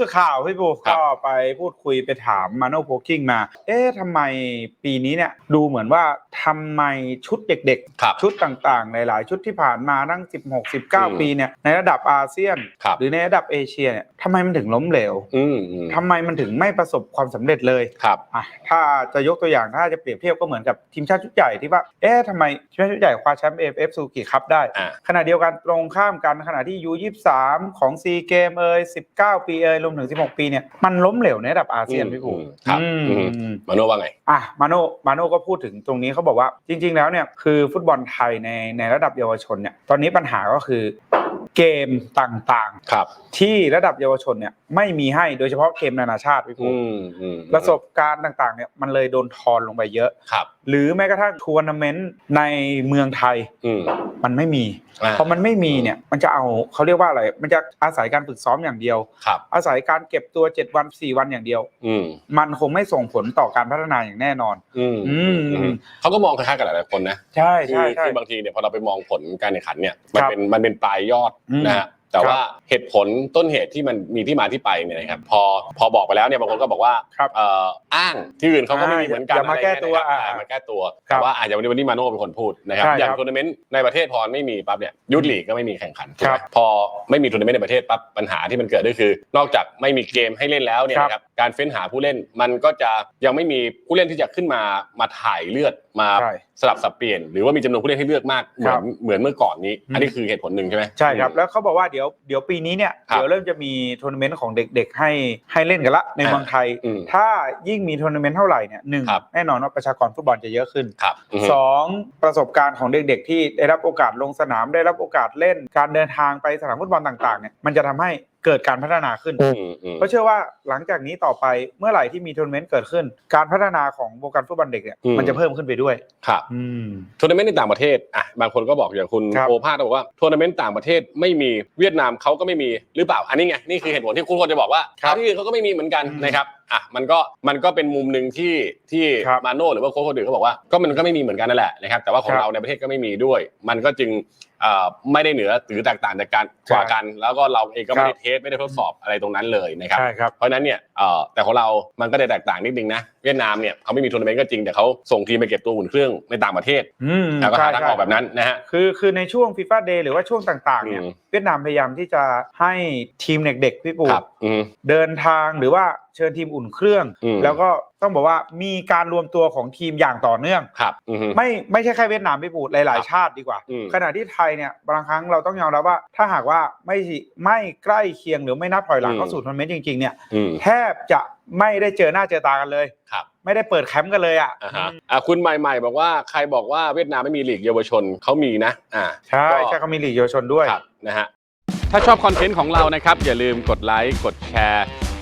สื่อข่าวพี่ปูครับ ก็ไปพูดคุยไปถามมาโนโพกิ้งมา เอ๊ะทำไมปีนี้เนี่ยดูเหมือนว่าทำไมชุดเด็กครับ ๆ ชุดต่างๆ หลายๆ ชุดที่ผ่านมาตั้ง 16 อืม19 ปีเนี่ยในระดับอาเซียน ครับ หรือในระดับเอเชียเนี่ยทำไมมันถึงล้มเหลวอืมอืมทำไมมันถึงไม่ประสบความสำเร็จเลย ครับ อะถ้าจะยกตัวอย่างถ้าจะเปรียบเทียบก็เหมือนกับทีมชาติชุดใหญ่ที่ว่า เอ๊ะทำไมทีมชาติชุดใหญ่คว้าแชมป์เอฟเอฟซูกิคัพได้ อ่าขณะเดียวกันตรงข้ามกันขณะที่ยู23ของซีเกมเอ่ย19 ปีเอ่ยรวมถึง 16 ปีเนี่ยมันล้มเหลวในระดับอาเซียนพี่ภูอืมครับอืมอืมมาโนว่าไงอะมาโนมาโนก็พูดถึงตรงนี้เขาบอกว่าจริง ๆ แล้วเนี่ยคือฟุตบอลไทยในในระดับเยาวชนเนี่ยตอนนี้ปัญหาก็คือ เกมต่างครับ ๆ ที่ระดับเยาวชนเนี่ยไม่มีให้โดยเฉพาะเกมนานาชาติพี่ภูอืมอืมประสบการณ์ต่างๆเนี่ยมันเลยโดนทอนลงไปเยอะ ครับ หรือแม้กระทั่งทัวร์นาเมนต์ในเมืองไทยอืมมันไม่มีอ่าพอมันไม่มีเนี่ยมันจะเอาเขาเรียกว่าอะไร มันจะอาศัยการฝึกซ้อมอย่างเดียว ครับ อาศัยการเก็บตัว 7 วัน 4 วันอย่างเดียว อืมมันคงไม่ส่งผลต่อการพัฒนาอย่างแน่นอน อืมอืม อืมเขาก็มองคล้ายๆกับหลายๆคนนะ ใช่คืใช่อใช่คือบางทีเนี่ยพอเราไปมองผลการแข่งขันเนี่ยมันครับเป็นมันเป็นปลายยอดอืมนะฮะ แต่ว่าเหตุผลต้นเหตุที่มันมีที่มาที่ไปเนี่ยนะครับพอพอบอกไปแล้วเนี่ยบางคนก็บอกว่าครับเอ่ออ้างที่อื่นเขาก็ไม่มีเหมือนกันอย่ามาอะไรแก้ตัวเงี้ยนะครับอ่าอ่ามาแก้ตัวครับแต่ว่าอาจจะวันนี้วันนี้มาโน่เป็นคนพูดนะครับใช่อย่างครับทัวร์นาเมนต์ในประเทศพอไม่มีปั๊บเนี่ยยุทธลีกก็ไม่มีแข่งขันครับพอไม่มีทัวร์นาเมนต์ในประเทศปั๊บปัญหาที่มันเกิดก็คือ นอกจากไม่มีเกมให้เล่นแล้วเนี่ยครับนะครับการเฟ้นหาผู้เล่นมันก็จะยังไม่มีผู้เล่นที่จะขึ้นมามาถ่ายเลือดมาใช่สลับสับเปลี่ยน หรือว่ามีจำนวนผู้เล่นให้เลือกมากเหมืครัอนบเหมือนเมื่อก่อนนี้อืมอันนี้คือเหตุผลหนึ่งใช่ไหมใช่ครับแล้วเขาบอกว่าเดี๋ยวเดี๋ยวปีนี้เนี่ยครับเดี๋ยวเริ่มจะมีทัวร์นาเมนต์ของเด็กๆให้ให้เล่นกันละในอ่าเมืองไทย อืมถ้ายิ่งมีทัวร์นาเมนต์เท่าไหร่เนี่ยหนึ่งครับ แน่นอนว่าประชากรฟุตบอลจะเยอะขึ้นครับอือฮึสองประสบการณ์ของเด็กๆ ที่ได้รับโอกาสลงสนามได้รับโอกาสเล่น การเดินทางไปสนามฟุตบอลต่างๆเนี่ยมันจะทำให้ เกิดการพัฒนาขึ้นอืมอืมเพราะเชื่อว่าหลังจากนี้ต่อไปเมื่อไหร่ที่มีทัวร์นาเมนต์เกิดขึ้น การพัฒนาของวงการฟุตบอลเด็กเนี่ยอืมมันจะเพิ่มขึ้นไปด้วยครับอืมทัวร์นาเมนต์ในต่างประเทศอะบางคนก็บอกอย่างคุณครับโอภาสก็บอกว่าทัวร์นาเมนต์ต่างประเทศไม่มีเวียดนามเขาก็ไม่มีหรือเปล่าอันนี้ไงนี่คือเหตุผลที่คุณคนจะบอกว่าครับที่อื่นเขาก็ไม่มีเหมือนกันอืมนะครับ อะมันก็มันก็เป็นมุมหนึ่งที่ที่ครับมาโน่หรือว่าโค้ชคนอื่นเขาบอกว่าก็มันก็ไม่มีเหมือนกันนั่นแหละนะครับแต่ว่าของครับ เราในประเทศก็ไม่มีด้วย มันก็จึงเอ่อไม่ได้เหนือหรือแตกต่างจากการกว่ากัน แล้วก็เราเองก็ไม่ได้เทสไม่ได้ทดสอบอะไรตรงนั้นเลยนะครับ ใช่ครับ เพราะฉะนั้นเนี่ยเอ่อแต่ของเรา มันก็จะแตกต่างนิดนึงนะ เวียดนามเนี่ยเขาไม่มีทัวร์นาเมนต์ก็จริงแต่เขาส่งทีมไปเก็บตัวอุ่นเครื่องในต่างประเทศอืมแล้วก็ใช่หาทางใช่ออกแบบนั้นนะฮะ คือคือในช่วงฟีฟ่าเดย์หรือว่าช่วงต่างๆเนี่ยอืม เวียดนามพยายามที่จะให้ทีมเด็กๆพี่ปูครับอืม เดินทางหรือว่า เชิญทีมอุ่นเครื่อง อืม แล้วก็ต้องบอกว่ามีการรวมตัวของทีมอย่างต่อเนื่อง ครับ อืมไม่ไม่ใช่แค่เวียดนามพี่ปูหลายครับๆชาติดีกว่า อืม ขณะที่ไทยเนี่ยบางครั้งเราต้องยอมรับว่า ถ้าหากว่าไม่ไม่ใกล้เคียงหรือไม่นับถอยหลังอืมเข้าสู่ทัวร์นาเมนต์จริง ๆ เนี่ยอืม แทบจะไม่ได้เจอหน้าเจอตากันเลยครับ ไม่ได้เปิดแคมป์กันเลยอะอ่าฮะอะคุณใหม่ๆบอกว่าใครบอกว่าเวียดนามไม่มีลีกเยาวชนเขามีนะ อ่า ใช่ก็ใช่เขามีลีกเยาวชนด้วย ครับนะฮะถ้าชอบคอนเทนต์ของเรานะครับ อย่าลืมกดไลค์กดแชร์